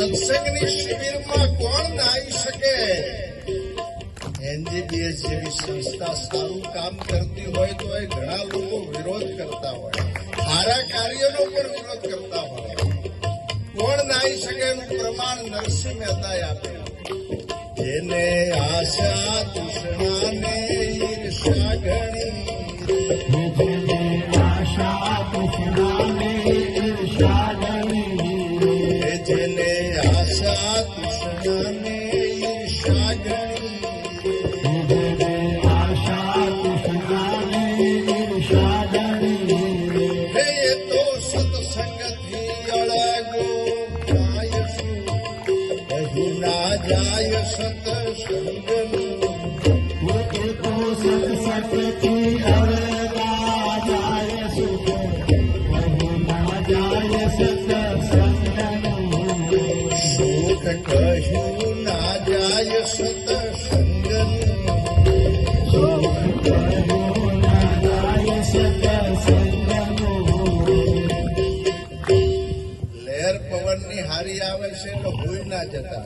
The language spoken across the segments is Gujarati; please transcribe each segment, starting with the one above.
સત્સંગની શિબિરમાં કોણ નાઈ શકે? એનજીબીએસ જેવી સંસ્થા સારું કામ કરતી હોય તો એ ઘણા લોકો વિરોધ કરતા હોય. સારા કાર્યનો પણ વિરોધ કરતા હોય. કોણ નાઈ શકે એનું પ્રમાણ નરસિંહ મહેતાએ આપ્યું. જેને આશા, તૃષ્ણાને ઈર્ષા ઘણી તૃષ્ણાને ઈર્ષા ના જતા.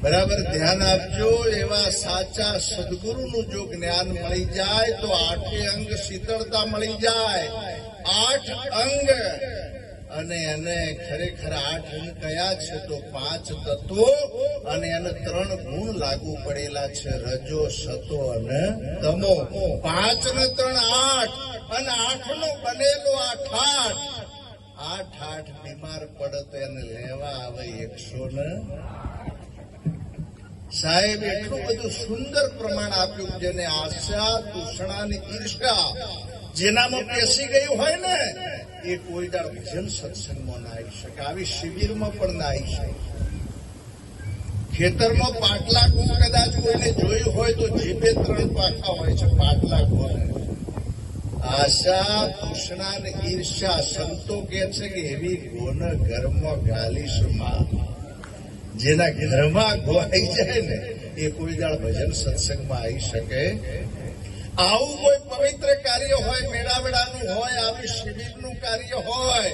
બરાબર? ધ્યાન આપજો, એવા સાચા સદગુરુનું જો જ્ઞાન મળી જાય તો આઠે અંગ શીતળતા મળી જાય. આઠ અંગ. અને એને ખરેખર આઠ અંગ કયા છે તો પાંચ તત્વો અને એને ત્રણ ગુણ લાગુ પડેલા છે. રજો, સતો અને તમો. પાંચ ને ત્રણ આઠ. અને આઠ નો બનેલો આ ઠાઠ આઠ આઠ બીમાર પડે તો એને લેવા આવે એકસો ને સાહેબ, એટલું બધું સુંદર પ્રમાણ આપ્યું જેને આશા, તૃષ્ણા અને ઈર્ષા જેનામાં બેસી ગયું હોય ને, એ કોઈ દાડ ભજન સત્સંગમાં ના આવી શકે. આવી શિબિરમાં પણ ના આવી શકે. ખેતરમાં પાટલા ગુણ કદાચ કોઈને જોયું હોય તો જીભે ત્રણ પાખા હોય છે, પાટલા ગુણ આશા તૃષ્ણા અને ઈર્ષા સંતો કે છે કે એવી ગોન ઘરમાં ગાલીશમાં જેના ઘરમાં ગોવાઈ જાય ને, એ કોઈ દાળ ભજન સત્સંગમાં આવી શકે. આવું કોઈ પવિત્ર કાર્ય હોય મેળાવેડાનું હોય, આવી શિબિરનું કાર્ય હોય,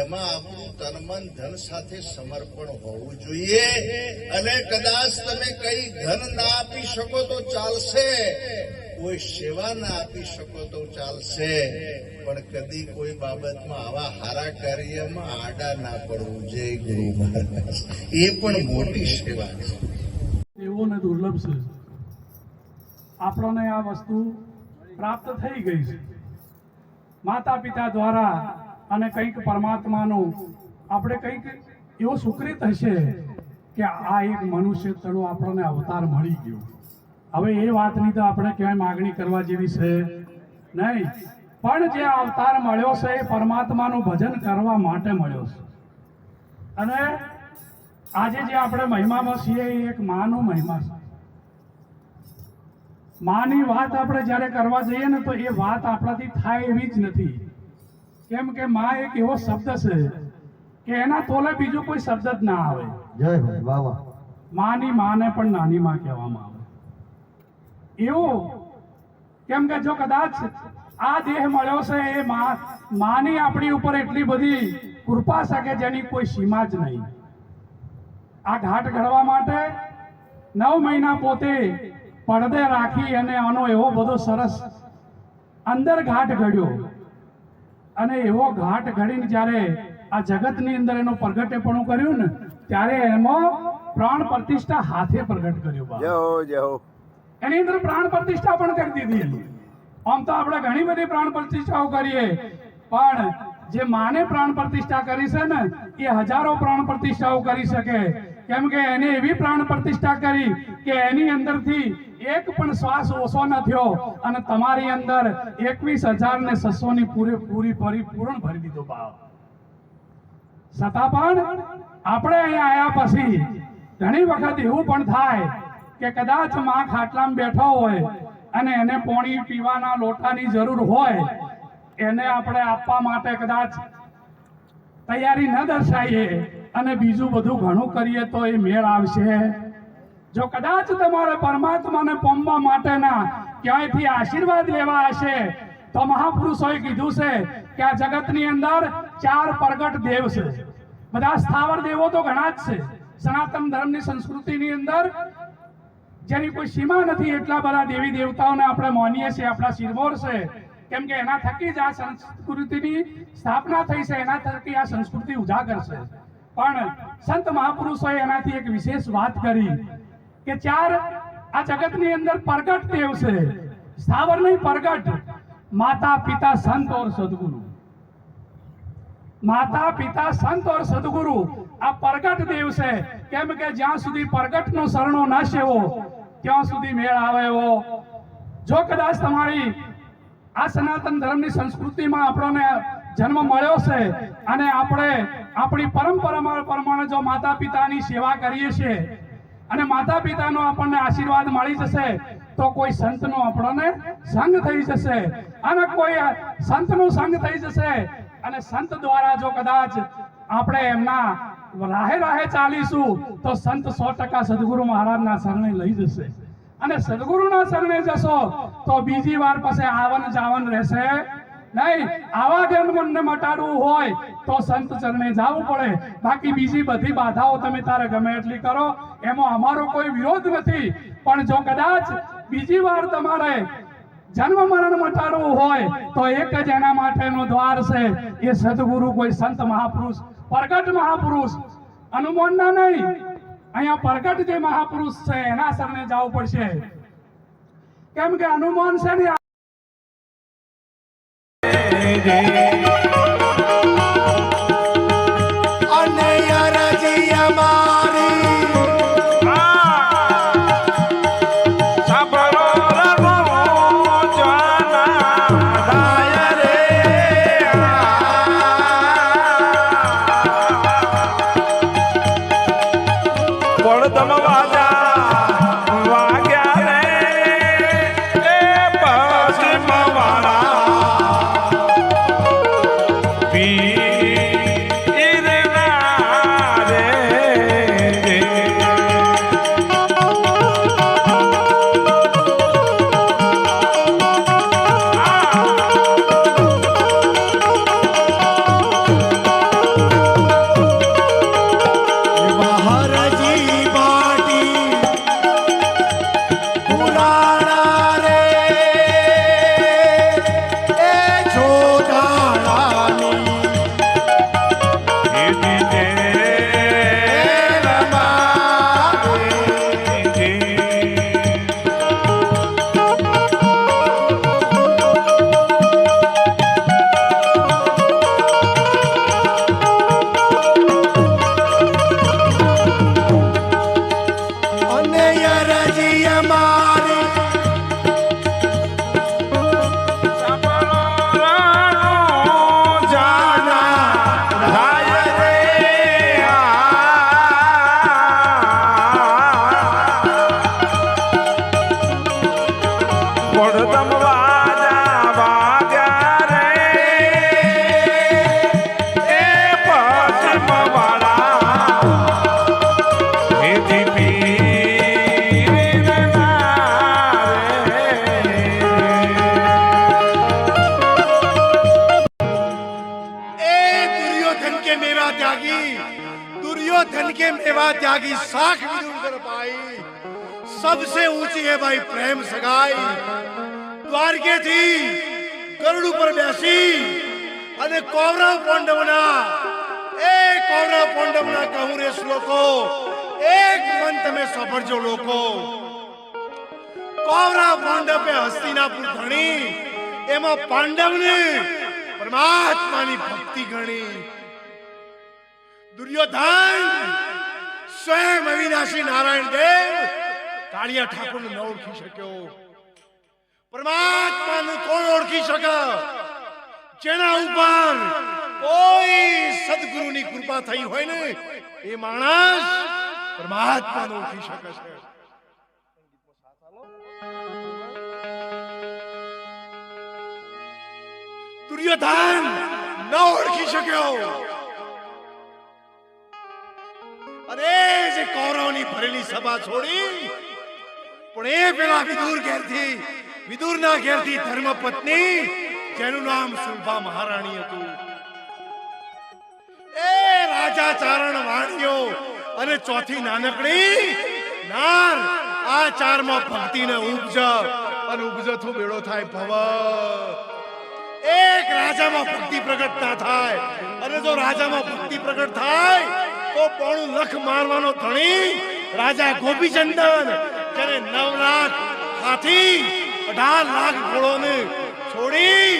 એમાં આપણું તન મન ધન સાથે સમર્પણ હોવું જોઈએ. અને કદાચ તમે કઈ ધન ના આપી શકો તો ચાલશે. કોઈ સેવા ના આપી શકો તો ચાલશે. પણ કદી કોઈ બાબતમાં આવા હારા કાર્યમાં આડા ના પડવું જય ગુરુ મહારાજ. એ પણ મોટી સેવા છે. એવું ને દુર્લભ છે. આપણને આ વસ્તુ પ્રાપ્ત થઈ ગઈ છે. માતા પિતા દ્વારા અને કંઈક પરમાત્માનું આપણે કંઈક એવો સુકૃત હશે કે આ એક મનુષ્ય તણું આપણને અવતાર મળી ગયો. હવે એ વાતની તો આપણે ક્યાંય માગણી કરવા જેવી છે નહીં. પણ જે અવતાર મળ્યો છે એ પરમાત્માનું ભજન કરવા માટે મળ્યો છે. અને આજે જે આપણે મહિમામાં છીએ એ એક માનો મહિમા છે. માની વાત આપણે જ્યારે કરવા જઈએ ને તો એ વાત આપણાથી થાય એવી જ નથી. કેમ કે મા એક એવો શબ્દ છે કે એના તોલે બીજો કોઈ શબ્દ જ ના આવે. જય વાહ વાહ. માની માને પણ નાની માં કહેવામાં આવે. એવું કેમ કે જો કદાચ આ દેહ મળ્યો છે એ માની આપણી ઉપર એટલી બધી કૃપા શકે જેની કોઈ સીમા જ નહીં. આ ઘાટ ઘડવા માટે નવ મહિના પોતે પડદે રાખી અને આનો એવો બધો સરસ અંદર ઘાટ ઘડ્યો. અને એવો ઘાટ ઘડીને જ્યારે આ જગતની અંદર એનો પ્રગટેપણું કર્યું ને ત્યારે એમાં પ્રાણ પ્રતિષ્ઠા હાથે પ્રગટ કર્યું જય જય એની અંદર પ્રાણ પ્રતિષ્ઠા પણ કરી દીધી આમ તો આપણે ઘણી બધી પ્રાણ પ્રતિષ્ઠાઓ કરીએ પણ જે માને પ્રાણ પ્રતિષ્ઠા કરી છે ને એ હજારો પ્રાણ પ્રતિષ્ઠાઓ કરી શકે. કેમ કે એને એવી પ્રાણ પ્રતિષ્ઠા કરી કે એની અંદરથી એક પણ શ્વાસ ઓછો ન થયો અને તમારી અંદર એકવીસ હજાર ને છસો ની પૂરેપૂરી પરિપૂર્ણ ભરી દીધો ભાવ છતાં પણ આપણે અહીંયા આવ્યા પછી ઘણી વખત એવું પણ થાય કે કદાચમાં ખાટલામાં બેઠો હોય અને એને પોણી પીવાના લોટાની જરૂર હોય, એને આપણે આપવા માટે કદાચ તૈયારી ન દર્શાવીએ અને બીજું બધું ઘણું કરીએ તો એ મેળ આવશે. જો કદાચ તમારે પરમાત્માને પામવા માટેના ક્યાંયથી આશીર્વાદ લેવા હશે, તો મહાપુરુષોએ કીધું છે કે આ જગતની અંદર ચાર પ્રગટ દેવ છે. બધા સ્થાવર દેવો તો ઘણા જ છે. સનાતન ધર્મની સંસ્કૃતિની અંદર જેની કોઈ સીમા નથી એટલા બધા દેવી દેવતાઓને આપણે માનીએ છીએ, આપણા શિરમોર છે. કેમ કે એના થકી જ આ સંસ્કૃતિની સ્થાપના થઈ છે, એના થકી આ સંસ્કૃતિ ઉજાગર છે. પણ સંત મહાપુરુષોએ એનાથી એક વિશેષ વાત કરી કે ચાર આ જગતની અંદર પ્રગટ દેવ છે. સ્થાવર નહીં, પ્રગટ. માતા, પિતા, સંત ઓર સદગુરુ. માતા, પિતા, સંત ઓર સદગુરુ આ પ્રગટ દેવ છે. કેમ કે જ્યાં સુધી પ્રગટનો શરણો ના સેવો, ત્યાં સુધી મેળ આવે એવો. જો કદાચ તમારી આ સનાતન ધર્મની સંસ્કૃતિમાં આપણને જન્મ મળ્યો છે અને આપણે આપણી પરંપરા પ્રમાણે જો માતા પિતાની સેવા કરીએ છીએ અને માતા પિતાનો આપણને આશીર્વાદ મળી જશે, તો કોઈ સંતનો આપણને સંગ થઈ જશે. અને કોઈ સંતનો સંગ થઈ જશે અને સંત દ્વારા જો કદાચ આપણે એમના રાહે રાહે ચાલીશું, તો સંત સો ટકા સદગુરુ મહારાજના શરણે લઈ જશે. અને સદગુરુના શરણે જશો, તો બીજી વાર પાસે આવન જાવન રહેશે નહીં. આવા જન્મને મટાડવું હોય, તો સંત ચરણે જવું પડે. બાકી બીજી બધી બાધાઓ તમે તારે ગમે એટલી કરો. એમાં અમારો કોઈ વિરોધ નથી. પણ જો કદાચ બીજી વાર તમારે જન્મ મરણ મટાડવું હોય તો એક જ એના માટેનો દ્વાર છે. એ સદગુરુ કોઈ સંત મહાપુરુષ, પ્રગટ મહાપુરુષ. હનુમાનના નહીં. અહીંયા પ્રગટ જે મહાપુરુષ છે, એના શરણે જવું પડશે. કેમ કે હનુમાન છે ને त्यागी साख विदुर कर पाई सबसे ऊंची है भाई प्रेम सगाई દ્વારકે થી ગરુડ ઉપર બેસી અને કૌરવ પાંડવના એ કૌરવ પાંડવના કહું રે શ્લોકો એક મન તમે સાંભળજો લોકો કૌરવ પાંડવે હસ્તિનાપુર ધણી એમાં પાંડવને પરમાત્માની ભક્તિ ગણી દુર્યોધન સ્વયં અવિનાશી નારાયણ દેવ કાળિયા ઠાકોરને ન ઓળખી શક્યો. પરમાત્માનું કોણ ઓળખી શકે? જેના ઉપર કોઈ સદગુરુની કૃપા થઈ હોય ને, એ માણસ પરમાત્માને ઓળખી શકે છે. દુર્યોધન ન ઓળખી શક્યો. ભરેલી સભા છોડી. પણ એ પેલા વિદુર ઘેરથી, વિદુરના ઘેરથી ધર્મપત્ની, જેનું નામ સુલભા મહારાણી હતું. એ રાજા ચારણ વાણીઓ અને ચોથી નાનકડી, નાર આ ચારમાં ભક્તિને ઉપજ અને ઉપજથો બેડો થાય ભવ. એક રાજામાં ભક્તિ પ્રગટ ના થાય અને જો રાજામાં ભક્તિ પ્રગટ થાય, તો પોણું લખ મારવાનો ધણી રાજા ગોપીચંદન, જ્યારે નવ લાખ હાથી અઢાર લાખ ઘોડોને છોડી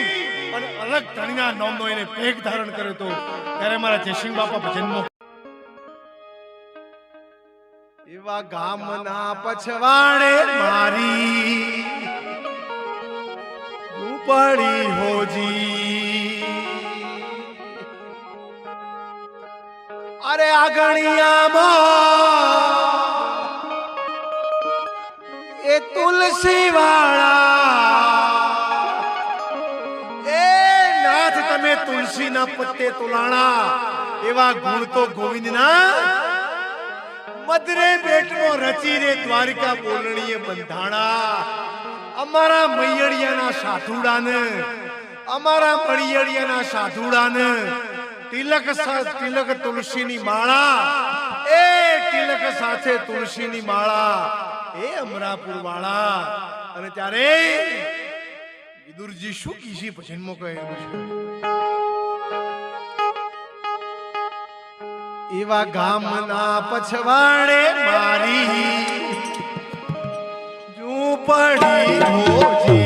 અને અલગ ધણીના નામનો એને પેગ ધારણ કર્યો હતો, ત્યારે મારા જયસિંહ બાપા જન્મ. એવા ગામના પછવાડે મારી ઝૂંપડી હોજી. અરે આગણિયામાં એ તુલસી વાળા એ નાથ, તમે તુલસીના પત્તે તુલાણા, એવા ગુણ તો ગોવિંદના? મદરે બેટનો રચી રે દ્વારિકા બોલણીએ બંધાણા. અમારા મૈયડિયાના સાધુડાને, અમારા મૈયડિયાના સાધુડાને તિલક તિલક તુલસીની માળા. એ તિલક સાથે તુલસીની માળા. એ અમરાપુર વાળા. અને ત્યારે વિદુરજી શું કીધી ભજનમાં કહે એવા ગામના પછવાડે મારી ઝૂંપડી હોજી